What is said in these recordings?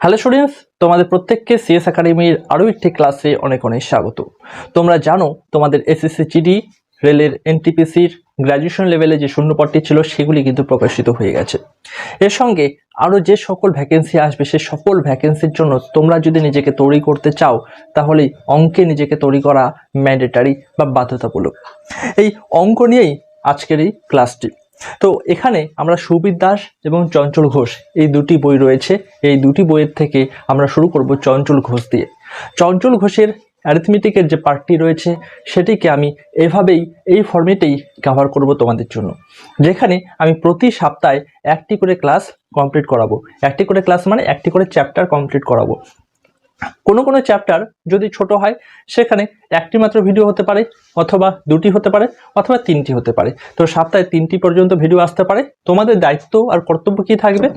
Hello students তোমাদের প্রত্যেককে CS একাডেমির আরও একটি ক্লাসে অনেক অনেক স্বাগত। তোমরা জানো, তোমাদের এসএসসি জিডি রেলের এনটিপিসির গ্র্যাজুয়েশন লেভেলে যে শূন্যপদটি ছিল, সেগুলি কিন্তু প্রকাশিত হয়ে গেছে। এর সঙ্গে আরও যে সকল ভ্যাকেন্সি আসবে, সে সকল ভ্যাকেন্সির জন্য তোমরা যদি নিজেকে তৈরি করতে চাও, তাহলে অঙ্কে নিজেকে তৈরি করা ম্যান্ডেটারি বা বাধ্যতামূলক। এই অঙ্ক নিয়েই আজকের এই ক্লাসটি তো এখানে আমরা সুবীর দাস এবং চঞ্চল ঘোষ, এই দুটি বই রয়েছে। এই দুটি বইয়ের থেকে আমরা শুরু করব চঞ্চল ঘোষ দিয়ে। চঞ্চল ঘোষের অ্যারিথমেটিকের যে পার্টটি রয়েছে, সেটিকে আমি এভাবেই, এই ফর্মেটেই কভার করব তোমাদের জন্য। যেখানে আমি প্রতি সপ্তাহে একটি করে ক্লাস কমপ্লিট করাবো। একটি করে ক্লাস মানে একটি করে চ্যাপ্টার কমপ্লিট করাবো। কোনো কোনো চ্যাপ্টার যদি ছোট হয়, সেখানে একটি মাত্র ভিডিও হতে পারে, অথবা দুটি হতে পারে, অথবা তিনটি হতে পারে। তো সপ্তাহে তিনটি পর্যন্ত ভিডিও আসতে পারে। তোমাদের দায়িত্ব আর কর্তব্য কী থাকবে?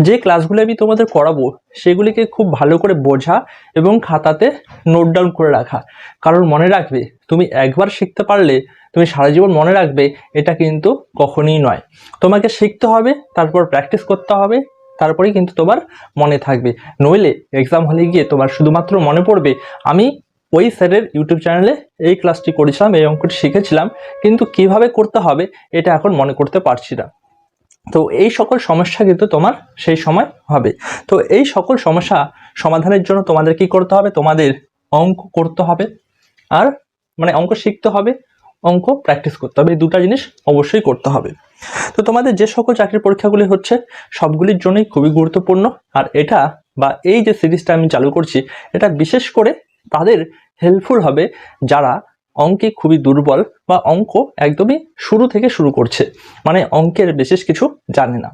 যে ক্লাসগুলো আমি তোমাদের করাবো, সেগুলিকে খুব ভালো করে বোঝা এবং খাতাতে নোট ডাউন করে রাখা। কারণ মনে রাখবে, তুমি একবার শিখতে পারলে, তুমি সারা জীবন মনে রাখবে, এটা কিন্তু কখনই নয়। তোমাকে শিখতে হবে, তারপর প্র্যাকটিস করতে হবে তারপরেই কিন্তু তোমার মনে থাকবে। নইলে এক্সাম হলে গিয়ে তোমার শুধুমাত্র মনে পড়বে, আমি ওই স্যারের ইউটিউব চ্যানেলে এই ক্লাসটি করেছিলাম, এই অঙ্কটি শিখেছিলাম, কিন্তু কীভাবে করতে হবে এটা এখন মনে করতে পারছি না। তো এই সকল সমস্যা কিন্তু তোমার সেই সময় হবে। তো এই সকল সমস্যা সমাধানের জন্য তোমাদের কি করতে হবে? তোমাদের অঙ্ক করতে হবে। আর মানে অঙ্ক শিখতে হবে, অঙ্ক প্র্যাকটিস করতে হবে। এই দুটো জিনিস অবশ্যই করতে হবে। তো তোমাদের যে সকল চাকরির পরীক্ষাগুলি হচ্ছে, সবগুলির জন্যই খুবই গুরুত্বপূর্ণ। আর এটা বা এই যে সিরিজটা আমি চালু করছি, এটা বিশেষ করে তাদের হেল্পফুল হবে যারা অঙ্কে খুবই দুর্বল বা অঙ্ক একদমই শুরু থেকে শুরু করছে। মানে অঙ্কের বিশেষ কিছু জানে না।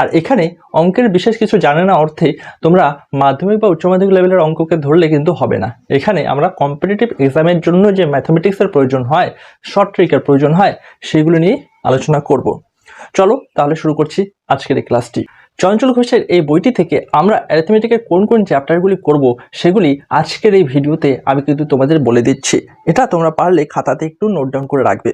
আর এখানে অঙ্কের বিশেষ কিছু জানে না অর্থে তোমরা মাধ্যমিক বা উচ্চ মাধ্যমিক লেভেলের অঙ্ককে ধরলে কিন্তু হবে না। এখানে আমরা কম্পিটিটিভ এক্সামের জন্য যে ম্যাথামেটিক্সের প্রয়োজন হয় শর্ট ট্রিকের প্রয়োজন হয়, সেগুলো নিয়ে আলোচনা করব। চলো তাহলে শুরু করছি আজকের এই ক্লাসটি। চঞ্চল ঘোষের এই বইটি থেকে আমরা অ্যারিথমেটিকের কোন কোন চ্যাপ্টারগুলি করব, সেগুলি আজকের এই ভিডিওতে আমি কিন্তু তোমাদের বলে দিচ্ছি। এটা তোমরা পারলে খাতাতে একটু নোট ডাউন করে রাখবে।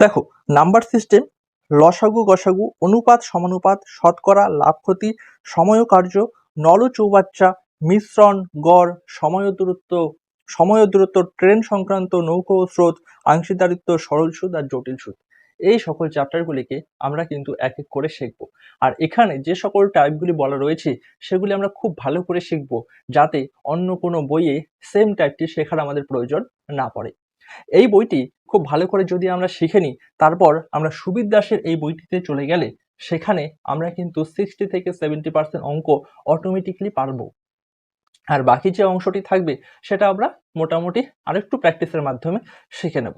দেখো নাম্বার সিস্টেম লসাগু, গসাগু, অনুপাত, সমানুপাত, শতকরা, লাভ, ক্ষতি, সময় কার্য, নল চৌবাচ্চা, মিশ্রণ, গড়, সময় দূরত্ব সময় দূরত্ব, ট্রেন সংক্রান্ত, নৌকো স্রোত আংশিদারিত্ব সরল সুদ আর জটিল সুদ। এই সকল চ্যাপ্টারগুলিকে আমরা কিন্তু এক এক করে শিখব। আর এখানে যে সকল টাইপগুলি বলা রয়েছে, সেগুলি আমরা খুব ভালো করে শিখব যাতে অন্য কোনো বইয়ে সেম টাইপটি শেখার আমাদের প্রয়োজন না পড়ে। এই বইটি খুব ভালো করে যদি আমরা শিখে নিই, তারপর আমরা সুবির দাসের এই বইটিতে চলে গেলে সেখানে আমরা কিন্তু সিক্সটি থেকে সেভেন্টি পার্সেন্ট অঙ্ক অটোমেটিকলি পারব। আর বাকি যে অংশটি থাকবে, সেটা আমরা মোটামুটি আরেকটু প্র্যাকটিসের মাধ্যমে শিখে নেব।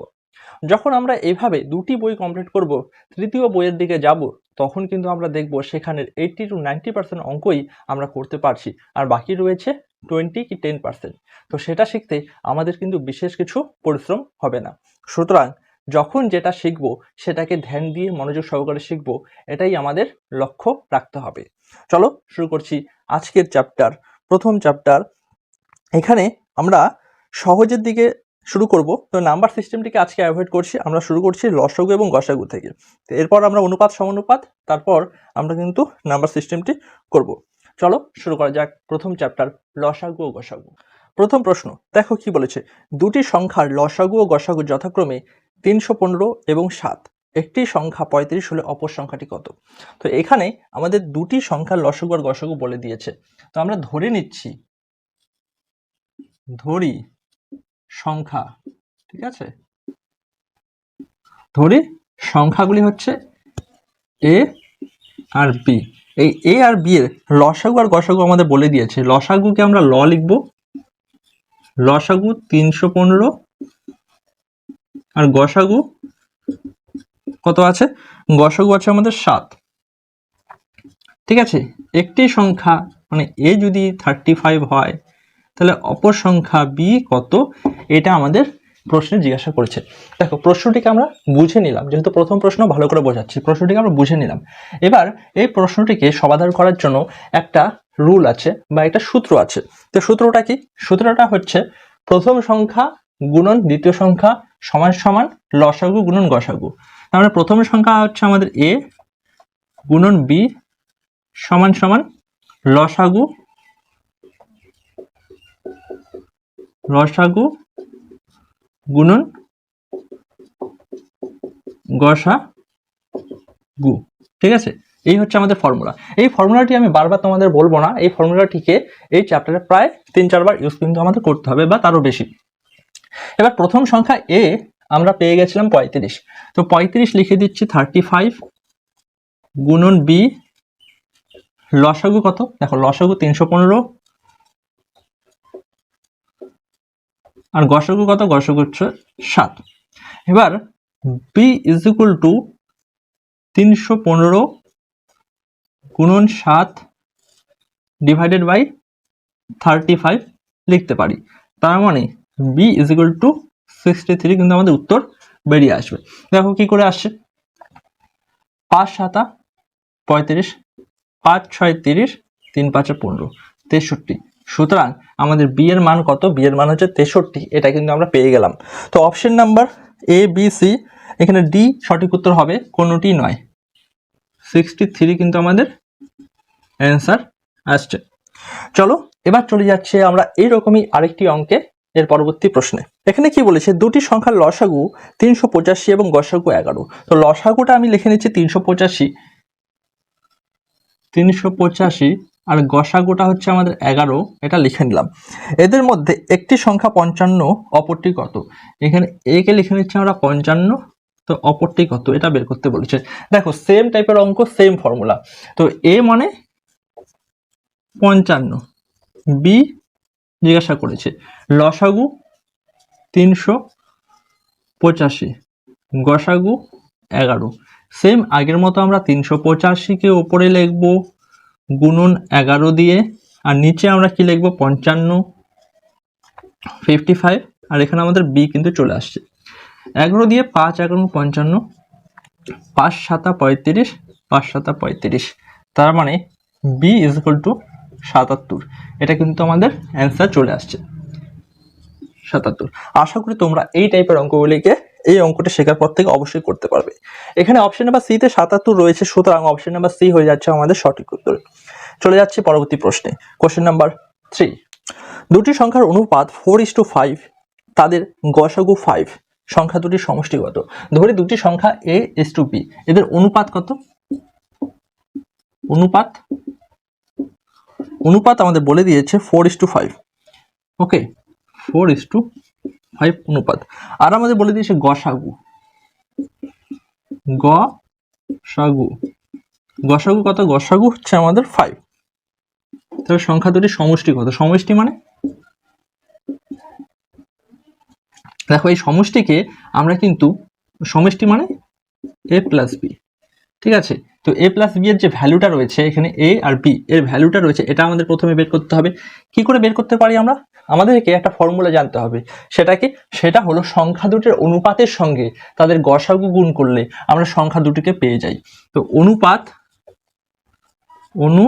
যখন আমরা এভাবে দুটি বই কমপ্লিট করব, তৃতীয় বইয়ের দিকে যাব, তখন কিন্তু আমরা দেখব সেখানের এইটটি টু নাইনটি পার্সেন্ট অঙ্কই আমরা করতে পারছি। আর বাকি রয়েছে টোয়েন্টি কি টেন পার্সেন্ট তো সেটা শিখতে আমাদের কিন্তু বিশেষ কিছু পরিশ্রম হবে না। সুতরাং যখন যেটা শিখব, সেটাকে ধ্যান দিয়ে মনোযোগ সহকারে শিখব, এটাই আমাদের লক্ষ্য রাখতে হবে। চলো শুরু করছি আজকের চ্যাপ্টার প্রথম চ্যাপ্টার এখানে আমরা সহজের দিকে শুরু করব। তো নাম্বার সিস্টেমটিকে আজকে অ্যাভয়েড করছি। আমরা শুরু করছি লসগু এবং গসাগু থেকে। তো এরপর আমরা অনুপাত, সমানুপাত, তারপর আমরা কিন্তু নাম্বার সিস্টেমটি করব। চলো শুরু করা যাক প্রথম চ্যাপ্টার লসাগু ও গসাগু। প্রথম প্রশ্ন, দেখো কি বলেছে। দুটি সংখ্যার লসাগু ও গসাগু যথাক্রমে তিনশো পনেরো এবং সাত। একটি সংখ্যা পঁয়ত্রিশ হলে অপর সংখ্যাটি কত? তো এখানে আমাদের দুটি সংখ্যার লসাগু আর গসাগু বলে দিয়েছে। তো আমরা ধরে নিচ্ছি, ধরি সংখ্যা, ঠিক আছে? ধরি সংখ্যাগুলি হচ্ছে এ আর বি এই এ আর বি এর লসাগু আর গসাগু আমাদের বলে দিয়েছে। লসাগুকে আমরা ল লিখব। লসাগু তিনশো পনেরো আর গসাগু কত আছে? গসাগু আছে আমাদের সাত। ঠিক আছে? একটি সংখ্যা মানে এ যদি থার্টি ফাইভ হয় তাহলে অপর সংখ্যা বি কত? এটা আমাদের প্রশ্নে জিজ্ঞাসা করেছে। দেখো, প্রশ্নটিকে আমরা বুঝে নিলাম। যেহেতু প্রথম প্রশ্ন ভালো করে বোঝাচ্ছি, প্রশ্নটিকে আমরা বুঝে নিলাম। এবার এই প্রশ্নটিকে সমাধান করার জন্য একটা রুল আছে বা একটা সূত্র আছে। তো সূত্রটা কি? সূত্রটা হচ্ছে প্রথম সংখ্যা গুণন, দ্বিতীয় সংখ্যা সমান সমান লসাগু গুণন গসাগু। তাহলে প্রথম সংখ্যা হচ্ছে আমাদের এ গুণন বি সমান সমান লসাগু রসাগু, গুণন, গসা, গু। ঠিক আছে? এই হচ্ছে আমাদের ফর্মুলা এই ফর্মুলাটি আমি বারবার তোমাদের বলব না। এই ফর্মুলাটিকে এই চ্যাপ্টারে প্রায় তিন, চারবার ইউজ কিন্তু আমাদের করতে হবে বা তারও বেশি। এবার প্রথম সংখ্যা এ আমরা পেয়ে গেছিলাম পঁয়ত্রিশ। তো পঁয়ত্রিশ লিখে দিচ্ছি থার্টি ফাইভ গুণন বি লসাগু কত? দেখো লসাগু তিনশো পনেরো আর গসাগু কত? গসাগু হচ্ছে সাত। এবার বি ইজ ইকুয়াল টু তিনশো পনেরো গুণন সাত ডিভাইডেড বাই থার্টি ফাইভ লিখতে পারি। তার মানে B is equal to sixty three কিন্তু আমাদের উত্তর বেরিয়ে আসবে। দেখো কি করে আসছে? পাঁচ সাতা পঁয়ত্রিশ, পাঁচ ছয় তিরিশ, তিন পাঁচে পনেরো, তেষট্টি। সুতরাং আমাদের বি এর মান কত? বি এর মান হচ্ছে তেষট্টি, এটা কিন্তু আমরা পেয়ে গেলাম। তো option number A B C এখানে ডি সঠিক উত্তর হবে, কোনোটি নয়। সিক্সটি থ্রি কিন্তু আমাদের অ্যান্সার আসছে। চলো, এবার চলে যাচ্ছে আমরা এইরকমই আরেকটি অঙ্কে, এর পরবর্তী প্রশ্নে। এখানে কি বলেছে? দুটি সংখ্যার লসাগু তিনশো পঁচাশি এবং গসাগু এগারো। তো লসাগুটা আমি লিখে নিচ্ছি তিনশো পঁচাশি। তিনশো পঁচাশি আর গসাগুটা হচ্ছে আমাদের এগারো, এটা লিখে নিলাম। এদের মধ্যে একটি সংখ্যা পঞ্চান্ন, অপরটি কত? এখানে একে লিখে নিচ্ছি আমরা পঞ্চান্ন, তো অপরটি কত? এটা বের করতে বলেছে। দেখো সেম টাইপের অঙ্ক সেম ফর্মুলা তো এ মানে পঞ্চান্ন। বি জিজ্ঞাসা করেছে, লসাগু তিনশো পঁচাশি, গসাগু এগারো। সেম আগের মতো আমরা তিনশো পঁচাশিকে ওপরে লিখব গুণন এগারো দিয়ে, আর নিচে আমরা কি লিখব? পঞ্চান্ন ফিফটি ফাইভ আর এখানে আমাদের বি কিন্তু চলে আসছে। এগারো দিয়ে পাঁচ এগারো পঞ্চান্ন, পাঁচ সাতা পঁয়ত্রিশ, পাঁচ সাতা পঁয়ত্রিশ। তার মানে বি ইজ ইকুয়াল টু সাতাত্তর। এটা কিন্তু আমাদের অ্যান্সার চলে আসছে। সাতাত্তর। আশা করি তোমরা এই টাইপের অঙ্কগুলিকে এই অঙ্কটা শেখার পর থেকে অবশ্যই করতে পারবে। এখানে অপশন নাম্বার সিতে সাতাত্তর রয়েছে, সুতরাং অপশন নাম্বার সি হয়ে যাচ্ছে আমাদের সঠিক উত্তর। চলে যাচ্ছে পরবর্তী প্রশ্নে। কোশ্চেন নাম্বার থ্রি দুটি সংখ্যার অনুপাত ফোর ইস টু ফাইভ তাদের গসাগু ফাইভ সংখ্যা দুটির সমষ্টিগত। ধরি দুটি সংখ্যা এ ইস টু বি এদের অনুপাত কত? অনুপাত? অনুপাত আমাদের বলে দিয়েছে four is to five okay four is to five অনুপাত। আর আমাদের বলে দিয়েছে গসাগু গ সাগু। গসাগু কত? গসাগু হচ্ছে আমাদের ফাইভ তবে সংখ্যা দুটি সমষ্টি কত? সমষ্টি মানে? দেখো, এই সমষ্টিকে আমরা কিন্তু সমষ্টি মানে এ প্লাস বি ঠিক আছে? তো এ প্লাস বি এর যে ভ্যালুটা রয়েছে এখানে এ আর বি এর ভ্যালুটা রয়েছে, এটা আমাদের প্রথমে বের করতে হবে। কি করে বের করতে পারি আমরা? আমাদেরকে একটা ফর্মুলা জানতে হবে। সেটা কি সেটা হলো সংখ্যা দুটির অনুপাতের সঙ্গে তাদের গসাগু গুণ করলে আমরা সংখ্যা দুটিকে পেয়ে যাই। তো অনুপাত, অনু,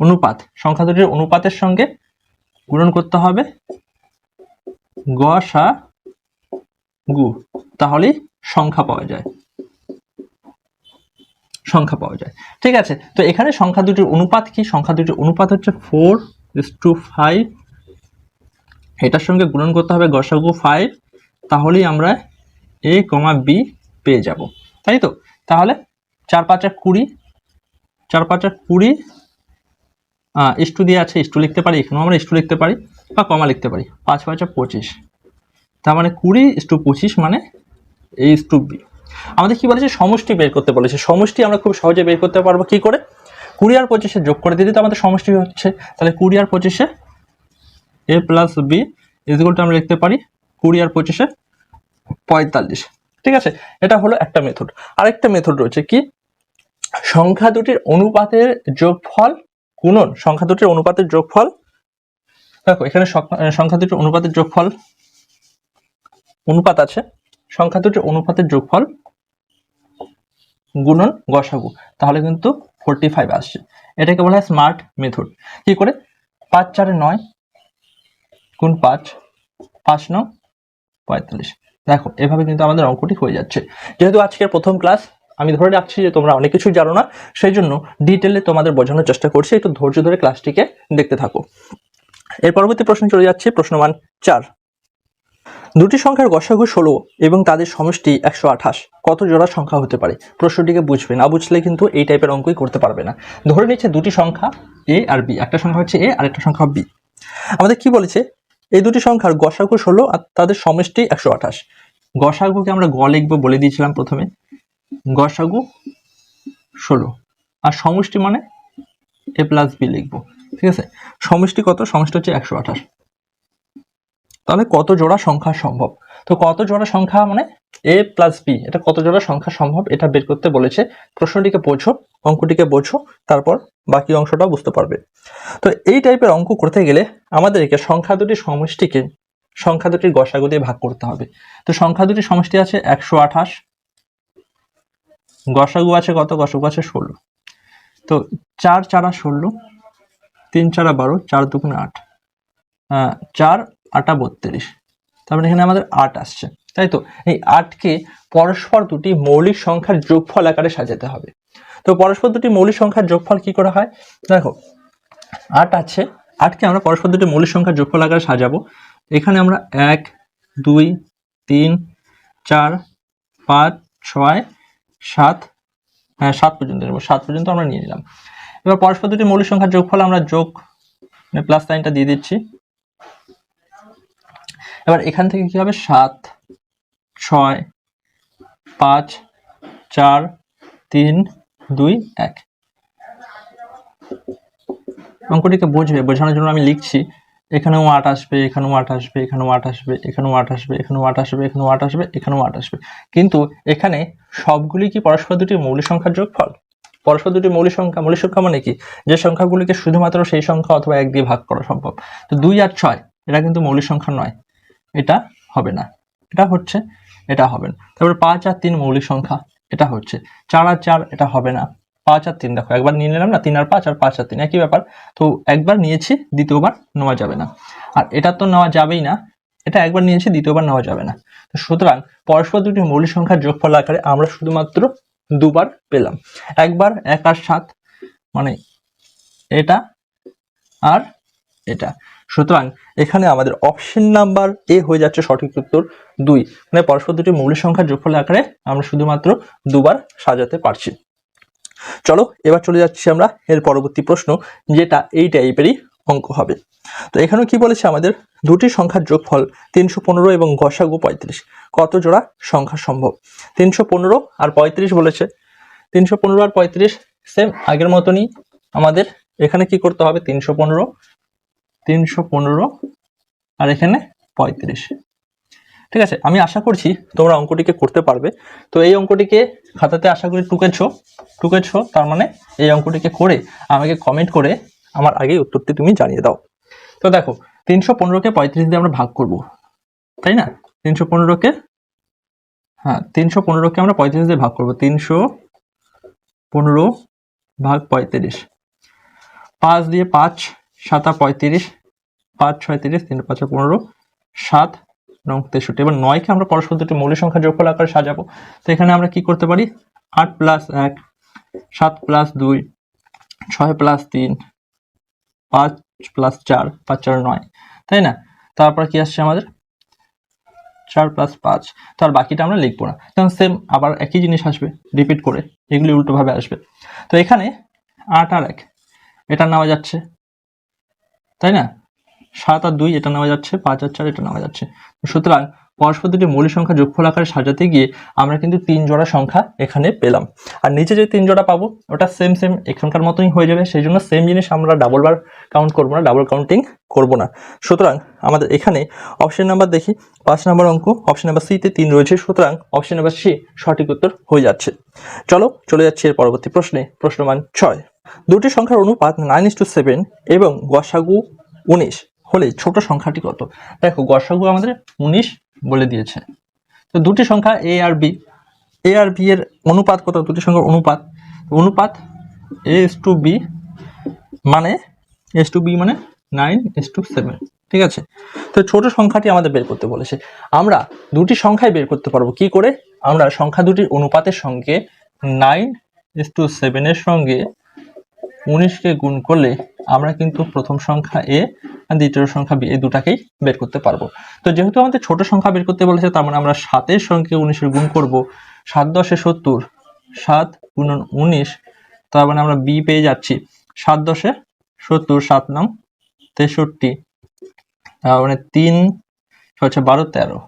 অনুপাত, সংখ্যা দুটির অনুপাতের সঙ্গে গুণন করতে হবে। গসা গু, তাহলেই সংখ্যা পাওয়া যায়। সংখ্যা পাওয়া যায়। ঠিক আছে? তো এখানে সংখ্যা দুটির অনুপাত কি? সংখ্যা দুটির অনুপাত হচ্ছে ফোর ইস টু ফাইভ এটার সঙ্গে গুণন করতে হবে গসাগু ফাইভ তাহলেই আমরা এ কমা বি পেয়ে যাব। তাই তো? তাহলে চার পাঁচা কুড়ি, চার পাঁচা কুড়ি ইস্টু দিয়ে আছে ইস্টু লিখতে পারি, এখানেও আমরা ইস্টু লিখতে পারি, বা কমা লিখতে পারি, পাঁচ পাঁচা পঁচিশ। তার মানে কুড়ি ইস্টু পঁচিশ মানে এ ইস্টু বি আমাদের কি বলেছে? সমষ্টি বের করতে বলেছে। সমষ্টি আমরা খুব সহজে বের করতে পারব কি করে? কুড়ি আর পঁচিশে যোগ করে দিলে তো আমাদের সমষ্টি হচ্ছে। তাহলে কুড়ি আর পঁচিশে এ প্লাস বি ইজগুলটা আমরা লিখতে পারি কুড়ি আর পঁচিশে পঁয়তাল্লিশ। ঠিক আছে? এটা হলো একটা মেথড আরেকটা মেথড রয়েছে কি? সংখ্যা দুটির অনুপাতের যোগফল গুণন। সংখ্যা দুটির অনুপাতের যোগফল দেখো, এখানে সংখ্যা- দুটির অনুপাতের যোগফল অনুপাত আছে। সংখ্যা দুটির অনুপাতের যোগফল গুণন গসাগু। তাহলে কিন্তু ফোরটি ফাইভ আসছে। এটাকে বলা হয় স্মার্ট মেথড কি করে? পাঁচ চারে নয় গুণ পাঁচ পাঁচ ন, পঁয়তাল্লিশ। দেখো, এভাবে কিন্তু আমাদের অঙ্কটি হয়ে যাচ্ছে। যেহেতু আজকের প্রথম ক্লাস আমি ধরে রাখছি যে তোমরা অনেক কিছু জানো না, সেই জন্য ডিটেলে তোমাদের বোঝানোর চেষ্টা করছি। একটু ধৈর্য ধরে ক্লাসটিকে দেখতে থাকো। এর পরবর্তী প্রশ্ন চলে যাচ্ছে, প্রশ্নমান চার। দুটি সংখ্যার গসাগু ষোলো এবং তাদের সমষ্টি একশো আঠাশ। কত জোড়া সংখ্যা হতে পারে? প্রশ্নটিকে বুঝবে না বুঝলে কিন্তু এই টাইপের অঙ্কই করতে পারবে না। ধরে নিচ্ছে দুটি সংখ্যা, এ আর বি। একটা সংখ্যা হচ্ছে এ আর একটা সংখ্যা বি। আমাদের কি বলেছে? এই দুটি সংখ্যার গসাগু ষোলো আর তাদের সমষ্টি একশো আঠাশ। গসাগুকে আমরা গ লিখব বলে দিয়েছিলাম প্রথমে। গসাগু ষোলো। আর সমষ্টি মানে এ প্লাস বি লিখব। ঠিক আছে? সমষ্টি কত? সমষ্টি হচ্ছে একশো আঠাশ। তাহলে কত জোড়া সংখ্যা সম্ভব? তো কত জোড়া সংখ্যা মানে এ প্লাস বি এটা কত জোড়া সংখ্যা সম্ভব এটা বের করতে বলেছে। প্রশ্নটিকে বোঝো, অঙ্কটিকে বোঝো, তারপর বাকি অংশটাও বুঝতে পারবে। তো এই টাইপের অঙ্ক করতে গেলে আমাদেরকে সংখ্যা দুটির সমষ্টিকে সংখ্যা দুটির গসাগু দিয়ে ভাগ করতে হবে। তো সংখ্যা দুটির সমষ্টি আছে একশো আঠাশ, গসাগু আছে কত? গসাগু আছে ষোলো। তো চার চারা ষোলো, তিন চারা বারো, চার দুগুণে আট। চার আটা বত্রিশ। তারপরে এখানে আমাদের আট আসছে, তাই তো? এই আটকে পরস্পর দুটি মৌলিক সংখ্যার যোগফল আকারে সাজাতে হবে। তো পরস্পর দুটি মৌলিক সংখ্যার যোগফল কি করা হয়? দেখো, আট আছে, আটকে আমরা পরস্পর দুটি মৌলিক সংখ্যার যোগফল আকারে সাজাবো। এখানে আমরা এক, দুই, তিন, চার, পাঁচ, ছয়, সাত হ্যাঁ সাত পর্যন্ত নেব সাত পর্যন্ত আমরা নিয়ে নিলাম। এবার পরস্পর দুটি মৌলিক সংখ্যার যোগফল আমরা যোগ মানে প্লাস সাইনটা দিয়ে দিচ্ছি। এবার এখান থেকে কি হবে? সাত, ছয়, পাঁচ, চার, তিন, দুই, এক। অঙ্কটিকে বুঝবে, বোঝানোর জন্য আমি লিখছি, এখানেও আট আসবে, এখানেও আট আসবে, এখানেও আট আসবে, এখানেও আট আসবে, এখানেও আট আসবে, এখানেও আট আসবে, এখানেও আট আসবে। কিন্তু এখানে সবগুলি কি পরস্পর দুটি মৌলিক সংখ্যার যোগফল? পরস্পর দুটি মৌলিক সংখ্যা মৌলিক সংখ্যা মানে কি? যে সংখ্যাগুলিকে শুধুমাত্র সেই সংখ্যা অথবা এক দিয়ে ভাগ করা সম্ভব। তো দুই আর ছয়, এটা কিন্তু মৌলিক সংখ্যা নয়। এটা হবে না। এটা হচ্ছে, এটা হবে না। তারপরে পাঁচ আর তিন মৌলিক সংখ্যা, এটা হচ্ছে। চার আর চার, এটা হবে না। পাঁচ আর তিন, দেখো, একবার নিয়ে নিলাম না, তিন আর পাঁচ আর পাঁচ আর তিন, একই ব্যাপার। তো একবার নিয়েছি, দ্বিতীয়বার নেওয়া যাবে না। আর এটা তো নেওয়া যাবেই না। এটা একবার নিয়েছি, দ্বিতীয়বার নেওয়া যাবে না। তো সুতরাং পরস্পর দুটি মৌলিক সংখ্যার যোগফল আকারে আমরা শুধুমাত্র দুবার পেলাম। একবার এক আর সাত মানে এটা আর এটা। সুতরাং এখানে আমাদের অপশন নাম্বার এ হয়ে যাচ্ছে সঠিক উত্তর দুই। মানে পরস্পর দুটি মৌলিক সংখ্যার যোগফল আকারে আমরা শুধুমাত্র দুবার সাজাতে পারছি। চলো, এবার চলে যাচ্ছি আমরা এর পরবর্তী প্রশ্ন, যেটা এই টাইপেরই অঙ্ক হবে। তো এখানেও কি বলেছে আমাদের? দুটি সংখ্যার যোগফল তিনশো পনেরো এবং গসাগু পঁয়ত্রিশ। কত জোড়া সংখ্যা সম্ভব? তিনশো পনেরো আর পঁয়ত্রিশ বলেছে। তিনশো পনেরো আর পঁয়ত্রিশ সেম আগের মতনই আমাদের এখানে কি করতে হবে? তিনশো পনেরো তিনশো পনেরো আর এখানে পঁয়ত্রিশ। ঠিক আছে, আমি আশা করছি তোমরা অঙ্কটিকে করতে পারবে। তো এই অঙ্কটিকে খাতাতে আশা করি টুকেছো টুকেছো, তার মানে এই অঙ্কটিকে করে আমাকে কমেন্ট করে আমার আগেই উত্তরটি তুমি জানিয়ে দাও। তো দেখো, তিনশো পনেরোকে পঁয়ত্রিশ দিয়ে আমরা ভাগ করব, তাই না? তিনশো পনেরোকে হ্যাঁ তিনশো পনেরোকে আমরা পঁয়ত্রিশ দিয়ে ভাগ করব, তিনশো পনেরো ভাগ পঁয়ত্রিশ। পাঁচ দিয়ে পাঁচ সাতা পঁয়ত্রিশ, পাঁচ, ছয়, তিরিশ, তিন, পাঁচে পনেরো, সাত, নং, তেষট্টি। এবার নয়কে আমরা পরস্পর দুটি মৌলিক সংখ্যা যোগফল আকারে সাজাবো। তো এখানে আমরা কি করতে পারি? আট প্লাস এক, সাত প্লাস দুই, ছয় প্লাস তিন, পাঁচ প্লাস চার, পাঁচ, চার, নয়। তাই না? তারপর কি আসছে আমাদের? চার প্লাস পাঁচ। তার বাকিটা আমরা লিখব না। তখন সেম আবার একই জিনিস আসবে রিপিট করে। এগুলি উল্টোভাবে আসবে। তো এখানে আট আর এক এটা নেওয়া যাচ্ছে তাই না? সাত আর দুই এটা নেওয়া যাচ্ছে, পাঁচ আর চার এটা নেওয়া যাচ্ছে। সুতরাং পরস্পর দুটি মৌলিক সংখ্যা যোগফল আকারে সাজাতে গিয়ে আমরা কিন্তু তিন জোড়া সংখ্যা এখানে পেলাম। আর নিচে যে তিন জোড়া পাবো, ওটা সেম সেম এখানকার মতোই হয়ে যাবে। সেই জন্য সেম জিনিস আমরা ডাবল বার কাউন্ট করব না ডাবল কাউন্টিং করব না। সুতরাং আমাদের এখানে অপশন নাম্বার দেখি, পাঁচ নাম্বার অঙ্ক অপশন নাম্বার সিতে তিন রয়েছে। সুতরাং অপশন নাম্বার সি সঠিক উত্তর হয়ে যাচ্ছে। চলো, চলে যাচ্ছি এর পরবর্তী প্রশ্নে প্রশ্নমান ছয়। দুটি সংখ্যার অনুপাত নাইন ইস টু সেভেন এবং গসাগু উনিশ হলে ছোট সংখ্যাটি কত? দেখো, গসাগু আমাদের উনিশ বলে দিয়েছে। তো দুটি সংখ্যা এ আর বি এ আর বি এর অনুপাত কত? দুটি সংখ্যার অনুপাত। অনুপাত এ এস টু বি মানে এস টু বি মানে নাইন এস টু সেভেন ঠিক আছে? তো ছোট সংখ্যাটি আমাদের বের করতে বলেছে। আমরা দুটি সংখ্যাই বের করতে পারব। কি করে? আমরা সংখ্যা দুটির অনুপাতের সঙ্গে নাইন এস টু সেভেনের সঙ্গে উনিশকে গুণ করলে আমরা কিন্তু প্রথম সংখ্যা এ দ্বিতীয় সংখ্যা বি, এই দুটাকেই বের করতে পারব। তো যেহেতু আমাদের ছোট সংখ্যা বের করতে বলেছে, তার মানে আমরা সাতের সঙ্গে উনিশের গুণ করব। সাত দশে সত্তর, সাত গুণন উনিশ, তার মানে আমরা বি পেয়ে যাচ্ছি। সাত দশে সত্তর, সাত নাম তেষট্টি, তার মানে তিন হচ্ছে বারো, তেরো।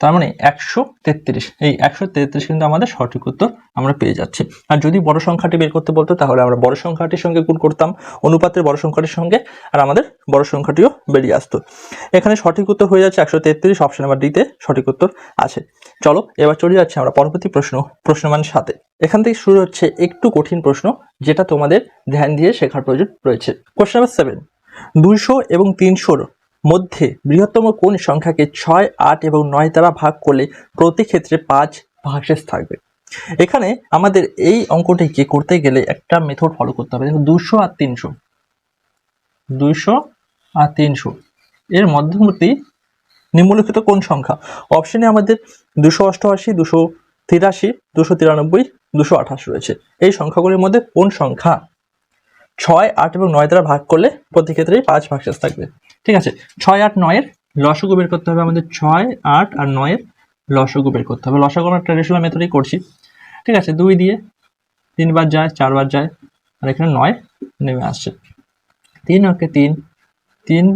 তার মানে একশো তেত্রিশ। এই একশো তেত্রিশ কিন্তু আমাদের সঠিক উত্তর আমরা পেয়ে যাচ্ছি। আর যদি বড় সংখ্যাটি বের করতে বলতো, তাহলে আমরা বড় সংখ্যাটির সঙ্গে গুণ করতাম, অনুপাতের বড় সংখ্যাটির সঙ্গে, আর আমাদের বড় সংখ্যাটিও বেরিয়ে আসতো। এখানে সঠিক উত্তর হয়ে যাচ্ছে একশো তেত্রিশ অপশন নাম্বার ডিতে সঠিক উত্তর আছে। চলো, এবার চলে যাচ্ছে আমরা পরবর্তী প্রশ্ন প্রশ্ন মান সাথে এখান থেকে শুরু হচ্ছে একটু কঠিন প্রশ্ন, যেটা তোমাদের ধ্যান দিয়ে শেখার প্রয়োজন রয়েছে। কোশ্চেন নাম্বার সেভেন দুইশো এবং তিনশোর মধ্যে বৃহত্তম কোন সংখ্যাকে ছয়, আট এবং নয় দ্বারা ভাগ করলে প্রতি ক্ষেত্রে পাঁচ ভাগশেষ থাকবে। এখানে আমাদের এই অঙ্কটিকে করতে গেলে একটা মেথড ফলো করতে হবে। দেখো দুশো আর তিনশো। দুইশো আর তিনশো। এর মধ্যবর্তী নিম্নলিখিত কোন সংখ্যা। অপশনে আমাদের দুশো অষ্টআশি, দুশো তিরাশি, দুশো তিরানব্বই, দুশো আঠাশ রয়েছে। এই সংখ্যাগুলির মধ্যে কোন সংখ্যা ছয়, আট এবং নয় দ্বারা ভাগ করলে প্রতি ক্ষেত্রেই পাঁচ ভাগশেষ থাকবে। ঠিক আছে? ছয় আট নয়ের লসগু বের করতে হবে আমাদের ছয় আট আর নয়ের লসগু বের করতে হবে। লসগু আমরা ট্র্যাডিশনাল মেথডেই করছি। ঠিক আছে? দুই দিয়ে তিনবার যায়, চারবার যায়, আর এখানে নয় নেমে আসছে। তিন ওকে তিন তিন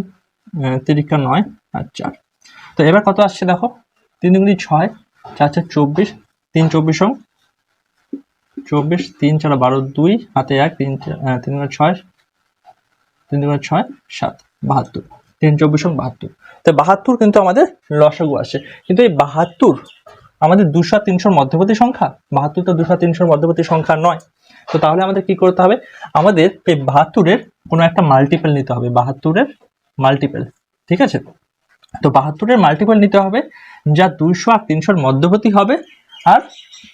তিরিকা নয় আর চার। তো এবার কত আসছে দেখো? তিন দুগুণি ছয়, চার চার চব্বিশ, তিন চব্বিশ অঙ্ক চব্বিশ, তিন চার বারো দুই, হাতে এক, তিন তিন ছয়, তিন দুগুণে ছয়, সাত, বাহাত্তর। তিন চব্বিশ বাহাত্তর। তো বাহাত্তর কিন্তু আমাদের লসগু আসে। কিন্তু এই বাহাত্তর আমাদের দুশো তিনশোর মধ্যবর্তী সংখ্যা? বাহাত্তর তো দুশো তিনশোর মধ্যবর্তী সংখ্যা নয়। তো তাহলে আমাদের কি করতে হবে? আমাদের এই বাহাত্তরের কোনো একটা মাল্টিপল নিতে হবে। বাহাত্তরের মাল্টিপল ঠিক আছে? তো বাহাত্তরের মাল্টিপল নিতে হবে, যা দুইশো আর তিনশোর মধ্যবর্তী হবে আর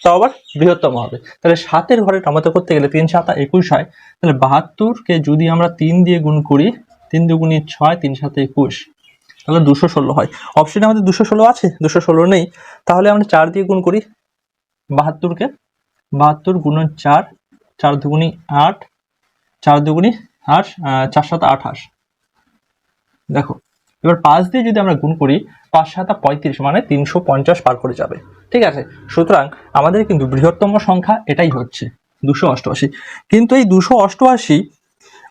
তাও আবার বৃহত্তম হবে। তাহলে সাতের ঘরে টমেটো করতে গেলে তিন সাতা একুশ হয়। তাহলে বাহাত্তরকে যদি আমরা তিন দিয়ে গুণ করি তিন দুগুণি ছয়, তিন সাথে একুশ। তাহলে দুশো ষোলো হয়। অপশনে আমাদের দুশো ষোলো আছে, দুশো ষোলো নেই। তাহলে আমরা চার দিয়ে গুণ করি। বাহাত্তরকে বাহাত্তর গুণন চার চার দুগুণি আট, চার দুগুণি আট চার সাত আঠাশ। দেখো, এবার পাঁচ দিয়ে যদি আমরা গুণ করি, পাঁচ সাতা পঁয়ত্রিশ মানে তিনশো পঞ্চাশ পার করে যাবে। ঠিক আছে? সুতরাং আমাদের কিন্তু বৃহত্তম সংখ্যা এটাই হচ্ছে। দুশো অষ্টআশি। কিন্তু এই দুশো অষ্টআশি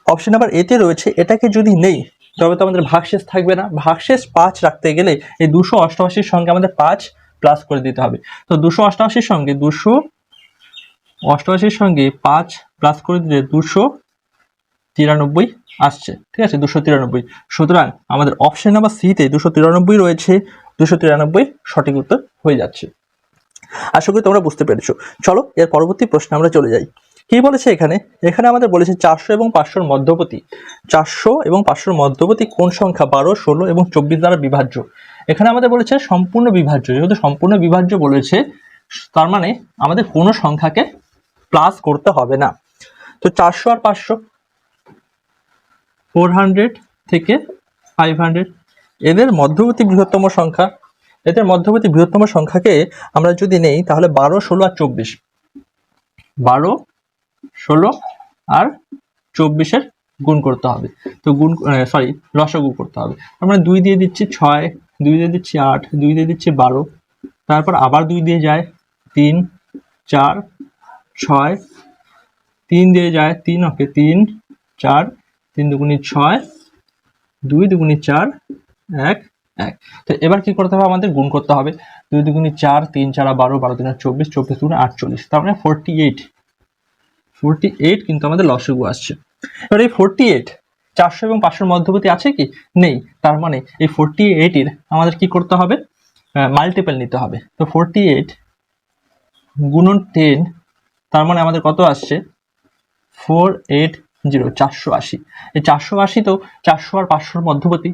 অপশন নাম্বার এতে রয়েছে, এটাকে যদি নেই, তবে তো আমাদের ভাগশেষ থাকবে না। ভাগশেষ পাঁচ রাখতে গেলে এই দুশো অষ্টআশির সঙ্গে আমাদের পাঁচ প্লাস করে দিতে হবে। তো দুশো অষ্টআশির সঙ্গে, দুশো অষ্টআশির সঙ্গে পাঁচ প্লাস করে দিলে দুশো তিরানব্বই আসছে, ঠিক আছে? দুশো তিরানব্বই। সুতরাং আমাদের অপশন নাম্বার সিতে দুশো তিরানব্বই রয়েছে, দুশো তিরানব্বই সঠিক উত্তর হয়ে যাচ্ছে। আশা করি তোমরা বুঝতে পেরেছ। চলো, এর পরবর্তী প্রশ্নে আমরা চলে যাই। কি বলেছে এখানে? এখানে আমাদের বলেছে চারশো এবং পাঁচশোর মধ্যবর্তী। চারশো এবং পাঁচশোর মধ্যবর্তী কোন সংখ্যা? বারো, ষোলো এবং চব্বিশ দ্বারা বিভাজ্য। এখানে আমাদের বলেছে সম্পূর্ণ বিভাজ্য। যেহেতু সম্পূর্ণ বিভাজ্য বলেছে, তার মানে আমাদের কোনো সংখ্যাকে প্লাস করতে হবে না। তো চারশো আর পাঁচশো ফোর হান্ড্রেড থেকে ফাইভ হান্ড্রেড এদের মধ্যবর্তী বৃহত্তম সংখ্যা, এদের মধ্যবর্তী বৃহত্তম সংখ্যাকে আমরা যদি নেই, তাহলে বারো, ষোলো আর চব্বিশ। বারো ষোলো আর চব্বিশের গুণ করতে হবে। তো গুণ সরি লসগু করতে হবে। আমরা দুই দিয়ে দিচ্ছি ছয়, দুই দিয়ে দিচ্ছি আট, দুই দিয়ে দিচ্ছি বারো। তারপর আবার দুই দিয়ে যায় তিন, চার, ছয়, তিন দিয়ে যায় তিন, ওকে, তিন, চার, তিন দুগুণি ছয়, দুই দুগুণি চার, এক এক। তো এবার কি করতে হবে? আমাদের গুণ করতে হবে। দুই দুগুণি চার, তিন, চার, বারো বারো, তিন চব্বিশ চব্বিশ দুগুণে আটচল্লিশ। তার মানে ফোরটি এইট ফোরটি এইট কিন্তু আমাদের লসগু আসছে। এবার এই ফোরটি এইট চারশো এবং পাঁচশোর মধ্যবর্তী আছে কি? নেই। তার মানে এই ফোরটি এইটের আমাদের কি করতে হবে? মাল্টিপল নিতে হবে। তো ফোরটি এইট গুণন টেন তার মানে আমাদের কত আসছে? ফোর এইট জিরো চারশো আশি। এই চারশো আশি তো চারশো আর পাঁচশোর মধ্যবর্তী।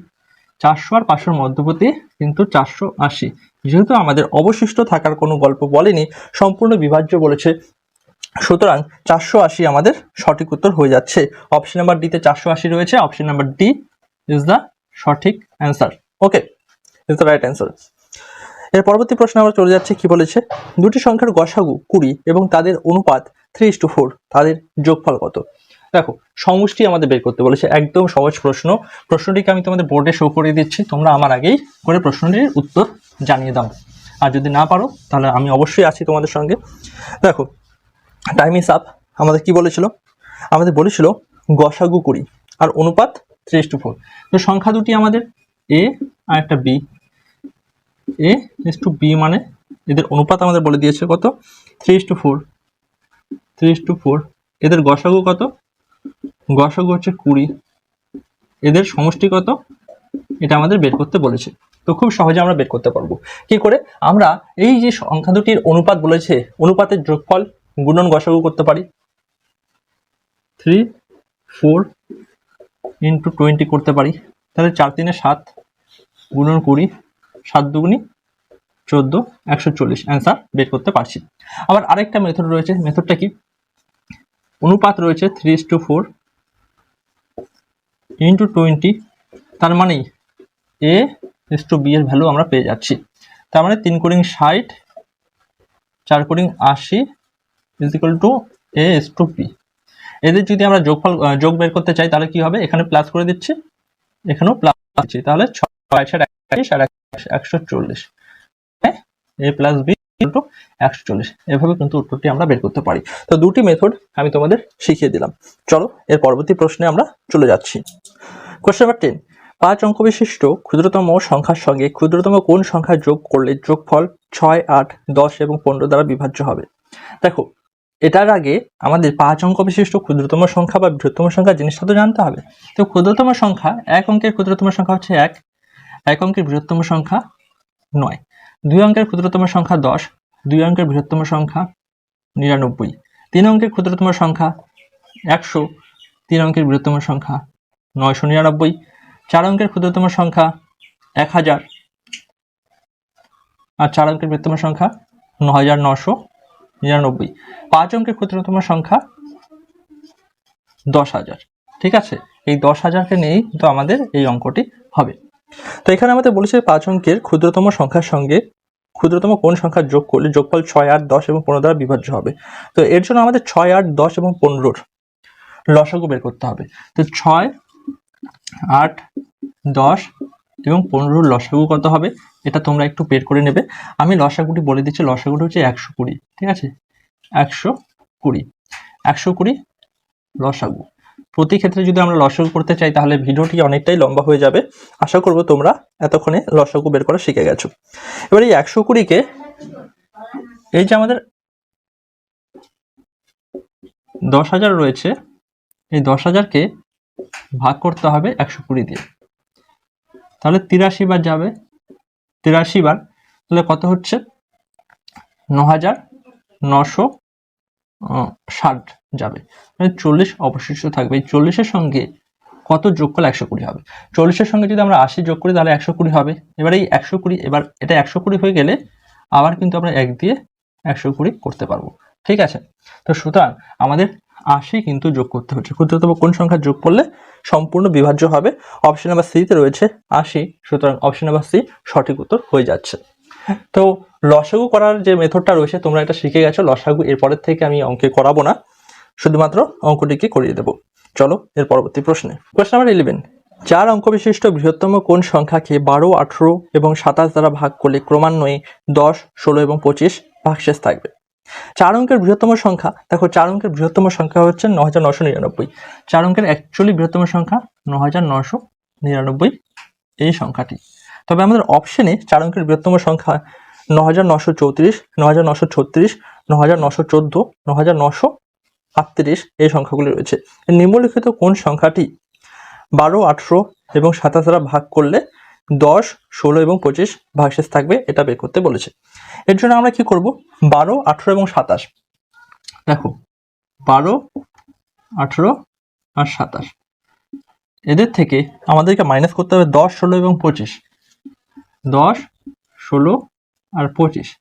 চারশো আর পাঁচশোর মধ্যবর্তী কিন্তু চারশো আশি। যেহেতু আমাদের অবশিষ্ট থাকার কোনো গল্প বলেনি, সম্পূর্ণ বিভাজ্য বলেছে সুতরাং চারশো আশি আমাদের সঠিক উত্তর হয়ে যাচ্ছে। অপশন নাম্বার ডিতে চারশো আশি রয়েছে option number D is the সঠিক answer okay is the right answer এর পরবর্তী প্রশ্ন আমরা চলে যাচ্ছে, কি বলেছে? দুটি সংখ্যার গসাগু কুড়ি এবং তাদের অনুপাত থ্রি ইস টু ফোর তাদের যোগফল কত? দেখো, সমষ্টি আমাদের বের করতে বলেছে, একদম সহজ প্রশ্ন। প্রশ্নটিকে আমি তোমাদের বোর্ডে শো করে দিচ্ছি, তোমরা আমার আগেই করে প্রশ্নটির উত্তর জানিয়ে দাও। আর যদি না পারো, তাহলে আমি অবশ্যই আছি তোমাদের সঙ্গে। দেখো টাইম ইস আপ আমাদের কি বলেছিল? আমাদের বলেছিল গসাগু কুড়ি আর অনুপাত থ্রি টু ফোর। তো সংখ্যা দুটি আমাদের এ আর একটা বি এ টু বি মানে এদের অনুপাত আমাদের বলে দিয়েছে কত? Three two four. Three two four. এদের গসাগু কত? গসাগু হচ্ছে কুড়ি। এদের সমষ্টি কত? এটা আমাদের বের করতে বলেছে। তো খুব সহজে আমরা বের করতে পারব। কি করে? আমরা এই যে সংখ্যা দুটির অনুপাত বলেছে, অনুপাতের যোগফল গুণন গসাগু করতে পারি? থ্রি ফোর ইন্টু টোয়েন্টি করতে পারি। তাহলে চার তিনে সাত গুণন কুড়ি, সাত দুগুনি চোদ্দ, একশো চল্লিশ। অ্যান্সার বের করতে পারছি। আবার আরেকটা মেথড রয়েছে। মেথডটা কি? অনুপাত রয়েছে three is to four into twenty তার মানেই এ ইস টু বি এর ভ্যালু আমরা পেয়ে যাচ্ছি। তার মানে তিন কোডিং ষাট, চার কোডিং আশি is equal to A is to B এদের যদি আমরা যোগফল যোগ বের করতে চাই, তাহলে কি হবে? এখানে প্লাস করে দিচ্ছি। এখানেও প্লাস দিচ্ছি। তাহলে ছয় ষাট একত্রিশ আর একশো- চল্লিশ। এ প্লাস বি একশো চল্লিশ। এভাবে কিন্তু উত্তরটি আমরা বের করতে পারি। তো দুটি মেথড আমি তোমাদের শিখিয়ে দিলাম। চলো, এর পরবর্তী প্রশ্নে আমরা চলে যাচ্ছি। কোশ্চেন নাম্বার টেন পাঁচ অঙ্ক বিশিষ্ট ক্ষুদ্রতম সংখ্যার সঙ্গে ক্ষুদ্রতম কোন সংখ্যা যোগ করলে যোগফল ছয়, আট, দশ এবং পনেরো দ্বারা বিভাজ্য হবে? দেখো এটার আগে আমাদের পাঁচ অঙ্ক বিশিষ্ট ক্ষুদ্রতম সংখ্যা বা বৃহত্তম সংখ্যা জিনিসটা তো জানতে হবে। তো ক্ষুদ্রতম সংখ্যা, এক অঙ্কের ক্ষুদ্রতম সংখ্যা হচ্ছে এক এক অঙ্কের বৃহত্তম সংখ্যা নয়। দুই অঙ্কের ক্ষুদ্রতম সংখ্যা দশ, দুই অঙ্কের বৃহত্তম সংখ্যা নিরানব্বই। তিন অঙ্কের ক্ষুদ্রতম সংখ্যা একশো, তিন অঙ্কের বৃহত্তম সংখ্যা নয়শো নিরানব্বই। চার অঙ্কের ক্ষুদ্রতম সংখ্যা এক হাজার, আর চার অঙ্কের বৃহত্তম সংখ্যা ন হাজার নশো নিরানব্বই। পাঁচ অঙ্কের ক্ষুদ্রতম সংখ্যা দশ হাজার। ঠিক আছে? এই দশ হাজারকে নিয়েই কিন্তু আমাদের এই অঙ্কটি হবে। তো এখানে আমাদের বলেছে পাঁচ অঙ্কের ক্ষুদ্রতম সংখ্যার সঙ্গে ক্ষুদ্রতম কোন সংখ্যা যোগ করলে যোগফল ছয়, আট, দশ এবং পনেরো দ্বারা বিভাজ্য হবে। তো এর জন্য আমাদের ছয়, আট, দশ এবং পনেরোর লসাগু বের করতে হবে। তো ছয়, আট, দশ এবং পনেরোর লসাগু কত হবে? এটা তোমরা একটু বের করে নেবে। আমি লসাগুটি বলে দিচ্ছি, লসাগুটি হচ্ছে একশো কুড়ি, ঠিক আছে? একশো কুড়ি একশো কুড়ি লসাগু। প্রতি ক্ষেত্রে যদি আমরা লসাগু করতে চাই, তাহলে ভিডিওটি অনেকটাই লম্বা হয়ে যাবে। আশা করব তোমরা এতক্ষণে লসাগু বের করা শিখে গেছো। এবার এই একশো কুড়িকে, এই যে আমাদের দশ হাজার রয়েছে, এই দশ হাজারকে ভাগ করতে হবে একশো কুড়ি দিয়ে। তাহলে তিরাশি বার যাবে। তিরাশি বার। তাহলে কত হচ্ছে? ন হাজার নশো ষাট যাবে। মানে চল্লিশ অবশিষ্ট থাকবে। এই চল্লিশের সঙ্গে কত যোগ করলে একশো কুড়ি হবে। চল্লিশের সঙ্গে যদি আমরা আশি যোগ করি, তাহলে একশো কুড়ি হবে। এবার এই একশো কুড়ি, এবার এটা একশো কুড়ি হয়ে গেলে আবার কিন্তু আমরা এক দিয়ে একশো কুড়ি করতে পারব। ঠিক আছে? তো সুতরাং আমাদের আশি কিন্তু যোগ করতে হচ্ছে। ক্ষুদ্রতম কোন সংখ্যা যোগ করলে সম্পূর্ণ বিভাজ্য হবে। অপশন নাম্বার সিতে রয়েছে আশি, সুতরাং অপশন নাম্বার সি সঠিক উত্তর হয়ে যাচ্ছে। তো লসাগু করার যে মেথডটা রয়েছে, তোমরা এটা শিখে গেছো, লসাগু এরপরের থেকে আমি অঙ্কে করাবো না। শুধুমাত্র অঙ্কটিকে করিয়ে দেবো? চলো এর পরবর্তী প্রশ্নে। প্রশ্ন নাম্বার ইলেভেন চার অঙ্ক বিশিষ্ট বৃহত্তম কোন সংখ্যাকে বারো, আঠেরো এবং সাতাশ দ্বারা ভাগ করলে ক্রমান্বয়ে দশ, ষোলো এবং পঁচিশ ভাগশেষ থাকবে? চার অঙ্কের বৃহত্তম সংখ্যা, দেখো চার অঙ্কের বৃহত্তম সংখ্যা হচ্ছে ন হাজার নশো নিরানব্বই। চার অঙ্কের অ্যাকচুয়ালি বৃহত্তম সংখ্যা ন হাজার নশো নিরানব্বই এই সংখ্যাটি। তবে আমাদের অপশনে চার অঙ্কের বৃহত্তম সংখ্যা ন হাজার নশো চৌত্রিশ ন হাজার নশো ছত্রিশ ন হাজার নশো চোদ্দ ন হাজার নশো আটত্রিশ এই সংখ্যাগুলি রয়েছে। নিম্নলিখিত কোন সংখ্যাটি বারো, আঠেরো এবং সাতাশ দ্বারা ভাগ করলে দশ, ষোলো এবং পঁচিশ ভাগশেষ থাকবে, এটা বের করতে বলেছে। এর জন্য আমরা কি করব? বারো, আঠেরো এবং সাতাশ। দেখো, বারো, আঠেরো আর সাতাশ। এদের থেকে আমাদেরকে মাইনাস করতে হবে দশ, ষোলো এবং পঁচিশ। দশ, ষোলো আর পঁচিশ।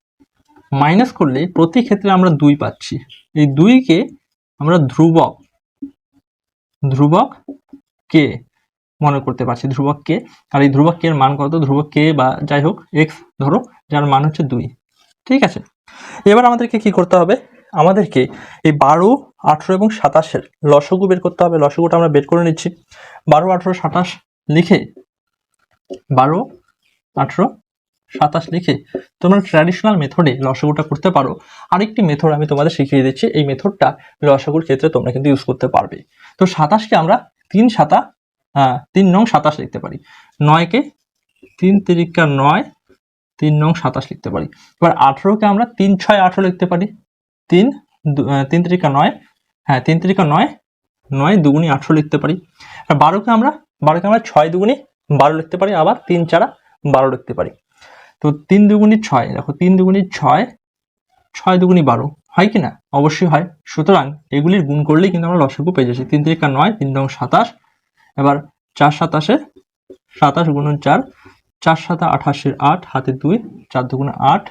মাইনাস করলে প্রতি ক্ষেত্রে আমরা দুই পাচ্ছি। এই দুইকে আমরা ধ্রুবক। ধ্রুবক কে? মনে করতে পারছি ধ্রুবক কে। আর এই ধ্রুবক কে এর মান কত? ধ্রুবক কে বা যাই হোক এক্স ধরো, যার মান হচ্ছে দুই। ঠিক আছে? এবার আমাদেরকে কি করতে হবে? আমাদেরকে এই বারো, আঠেরো এবং সাতাশের লসগু বের করতে হবে। লসগুটা আমরা বের করে নিচ্ছি। বারো, আঠেরো, সাতাশ লিখে, বারো, আঠেরো, সাতাশ লিখে তোমরা ট্র্যাডিশনাল মেথডে লসগুটা করতে পারো। আরেকটি মেথড আমি তোমাদের শিখিয়ে দিচ্ছি। এই মেথডটা লসগুর ক্ষেত্রে তোমরা কিন্তু ইউজ করতে পারবে। তো সাতাশকে আমরা তিন সাতা আহ, তিন নং সাতাশ লিখতে পারি। নয়কে তিন তিরিকা নয় তিন নং সাতাশ লিখতে পারি। এবার আঠেরোকে আমরা তিন ছয় আঠেরো লিখতে পারি। তিন তিন তিরিকা নয় হ্যাঁ তিন তিরিকা নয় নয় দুগুনি আঠেরো লিখতে পারি। আর বারোকে আমরা বারোকে আমরা ছয় দুগুনি বারো লিখতে পারি। আবার তিন চারা বারো লিখতে পারি। তো তিন দুগুনি ছয় দেখো তিন দুগুনি ছয় ছয় দুগুনি বারো হয় কি না? অবশ্যই হয়। সুতরাং এগুলির গুণ করলেই কিন্তু আমরা লসাগু পেয়ে যাচ্ছি। তিন তিরিকা নয় তিন নং সাতাশ এবার চার সাতাশে সাতাশ গুণন চার চার সাতা আঠাশের আট, হাতে দুই, চার দুগুণে আট,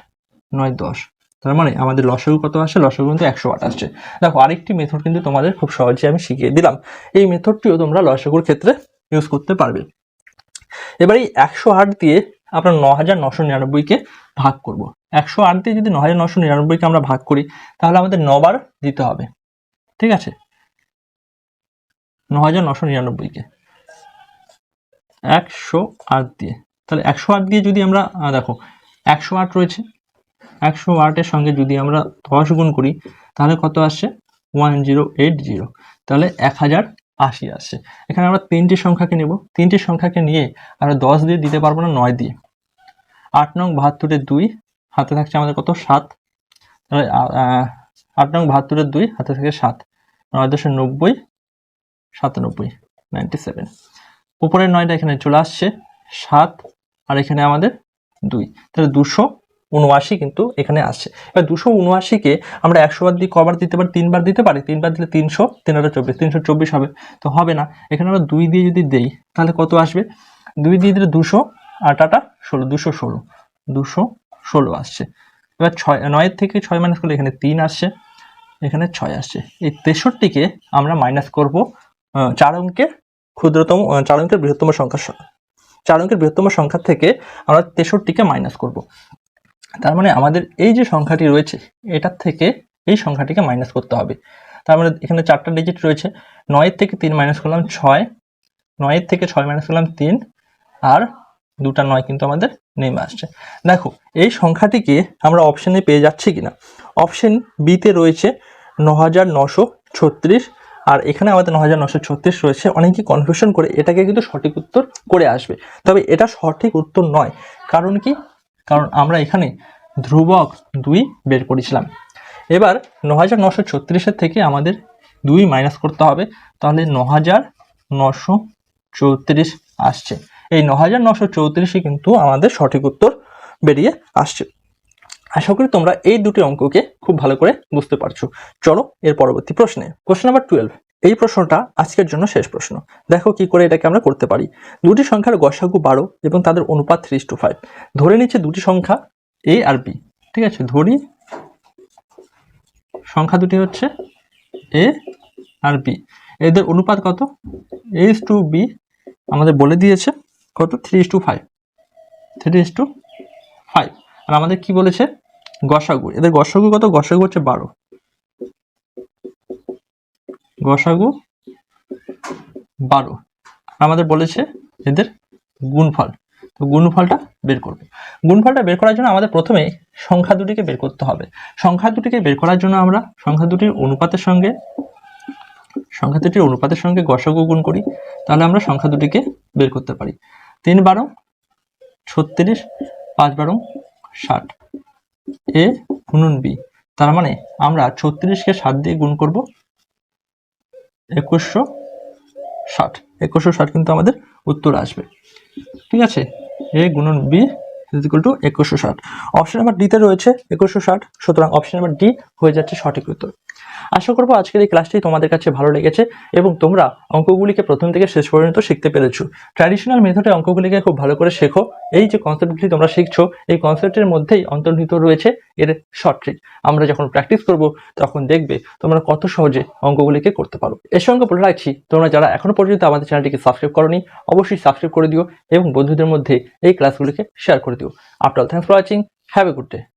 নয় দশ। তার মানে আমাদের লসাগু কত আসে? লসাগু কিন্তু একশো আট আসছে। দেখো, আরেকটি মেথড কিন্তু তোমাদের খুব সহজে আমি শিখিয়ে দিলাম। এই মেথডটিও তোমরা লসাগুর ক্ষেত্রে ইউজ করতে পারবে। এবার এই একশো আট দিয়ে আমরা ন হাজার নশো নিরানব্বইকে ভাগ করব। একশো আট দিয়ে যদি ন হাজার নশো নিরানব্বইকে আমরা ভাগ করি, তাহলে আমাদের নবার দিতে হবে। ঠিক আছে? ন হাজার নশো নিরানব্বইকে। একশো আট দিয়ে। তাহলে একশো আট দিয়ে যদি আমরা দেখো, একশো আট রয়েছে। একশো আটের সঙ্গে যদি আমরা দশ গুণ করি, তাহলে কত আসছে? One zero eight zero. তাহলে এক হাজার আশি আসছে। এখানে আমরা তিনটি সংখ্যাকে নেব। তিনটি সংখ্যাকে নিয়ে আমরা দশ দিয়ে দিতে পারব না, নয় দিয়ে। আট নং বাহাত্তরের দুই, হাতে থাকছে আমাদের কত? সাত। তাহলে আট নং বাহাত্তরের দুই, হাতে থাকে সাত। নয় দশে নব্বই সাতানব্বই নাইনটি সেভেন উপরের নয়টা এখানে চলে আসছে, সাত, আর এখানে আমাদের দুই। তাহলে দুশো উনআশি কিন্তু এখানে আসছে। এবার দুশো উনআশিকে আমরা একশো বার দিয়ে কবার দিতে পারি, তিনবার দিতে পারি, তিনবার দিলে তিনশো, তিন হাজার চব্বিশ, তিনশো চব্বিশ হবে। তো হবে না। এখানে আমরা দুই দিয়ে যদি দেই, তাহলে কত আসবে? দুই দিয়ে দিলে দুশো আট আটা ষোলো, দুশো ষোলো দুশো ষোলো আসছে। এবার ছয়, নয়ের থেকে ছয় মাইনাস করলে এখানে তিন আসছে, এখানে ছয় আসছে। এই তেষট্টিকে আমরা মাইনাস করব চার অঙ্কের ক্ষুদ্রতম চার অঙ্কের বৃহত্তম সংখ্যা চার অঙ্কের বৃহত্তম সংখ্যা থেকে আমরা তেষট্টিকে মাইনাস করব। তার মানে আমাদের এই যে সংখ্যাটি রয়েছে, এটার থেকে এই সংখ্যাটিকে মাইনাস করতে হবে। তার মানে এখানে চারটা ডিজিট রয়েছে। নয়ের থেকে তিন মাইনাস করলাম ছয়, নয়ের থেকে ছয় মাইনাস করলাম তিন, আর দুটা নয় কিন্তু আমাদের নেমে আসছে। দেখো, এই সংখ্যাটিকে আমরা অপশানে পেয়ে যাচ্ছি কিনা? অপশন বিতে রয়েছে ন হাজার নশো ছত্রিশ আর এখানে আমাদের ন হাজার নশো ছত্রিশ রয়েছে। অনেকে কনফিউশন করে এটাকে কিন্তু সঠিক উত্তর করে আসবে। তবে এটা সঠিক উত্তর নয়। কারণ কি? কারণ আমরা এখানে ধ্রুবক দুই বের করেছিলাম। এবার ন হাজার নশো ছত্রিশের থেকে আমাদের দুই মাইনাস করতে হবে। তাহলে ন হাজার নশো চৌত্রিশ আসছে। এই ন হাজার নশো চৌত্রিশই কিন্তু আমাদের সঠিক উত্তর বেরিয়ে আসছে। আশা করি তোমরা এই দুটি অঙ্ককে খুব ভালো করে বুঝতে পারছ। চলো এর পরবর্তী প্রশ্নে। কোশ্চেন নাম্বার টুয়েলভ এই প্রশ্নটা আজকের জন্য শেষ প্রশ্ন। দেখো কি করে এটাকে আমরা করতে পারি। দুটি সংখ্যার গসাগু বারো এবং তাদের অনুপাত থ্রি টু ফাইভ ধরে নিচ্ছে দুটি সংখ্যা এ আর বি ঠিক আছে, ধরি। সংখ্যা দুটি হচ্ছে এ আর বি এদের অনুপাত কত? এস টু বি আমাদের বলে দিয়েছে কত? Three two five three two five আর আমাদের কি বলেছে? গসাগু, এদের গসাগু কত? গসাগু হচ্ছে বারো। গসাগু বারো। আমাদের বলেছে এদের গুণফল। তো গুণফলটা বের করবে। গুণফলটা বের করার জন্য আমাদের প্রথমে সংখ্যা দুটিকে বের করতে হবে। সংখ্যা দুটিকে বের করার জন্য আমরা সংখ্যা দুটির অনুপাতের সঙ্গে, সংখ্যা দুটির অনুপাতের সঙ্গে গসাগু গুণ করি, তাহলে আমরা সংখ্যা দুটিকে বের করতে পারি। তিন বারো, ছত্রিশ, পাঁচ বারো, ষাট। এ গুণন বি। তার মানে আমরা ছত্রিশকে সাত দিয়ে গুণ করব একুশশো ষাট। একুশশো ষাট কিন্তু আমাদের উত্তর আসবে। ঠিক আছে? এ গুণন বি ইকুয়াল টু একুশশো ষাট। অপশন নাম্বার ডিতে রয়েছে একুশশো ষাট, সুতরাং অপশন নাম্বার ডি হয়ে যাচ্ছে সঠিক উত্তর। আশা করব আজকের এই ক্লাসটি তোমাদের কাছে ভালো লেগেছে এবং তোমরা অঙ্কগুলিকে প্রথম থেকে শেষ পর্যন্ত শিখতে পেরেছ। ট্র্যাডিশনাল মেথডে অঙ্কগুলিকে খুব ভালো করে শেখো। এই যে কনসেপ্টগুলি তোমরা শিখছো, এই কনসেপ্টের মধ্যেই অন্তর্নিহিত রয়েছে এর শর্ট ট্রিক আমরা যখন প্র্যাকটিস করব, তখন দেখবে তোমরা কত সহজে অঙ্কগুলিকে করতে পারো। এর সঙ্গে বলে রাখছি, তোমরা যারা এখনও পর্যন্ত আমাদের চ্যানেলটিকে সাবস্ক্রাইব করনি, অবশ্যই সাবস্ক্রাইব করে দিও এবং বন্ধুদের মধ্যে এই ক্লাসগুলিকে শেয়ার করে দিও। After thanks for watching have a good day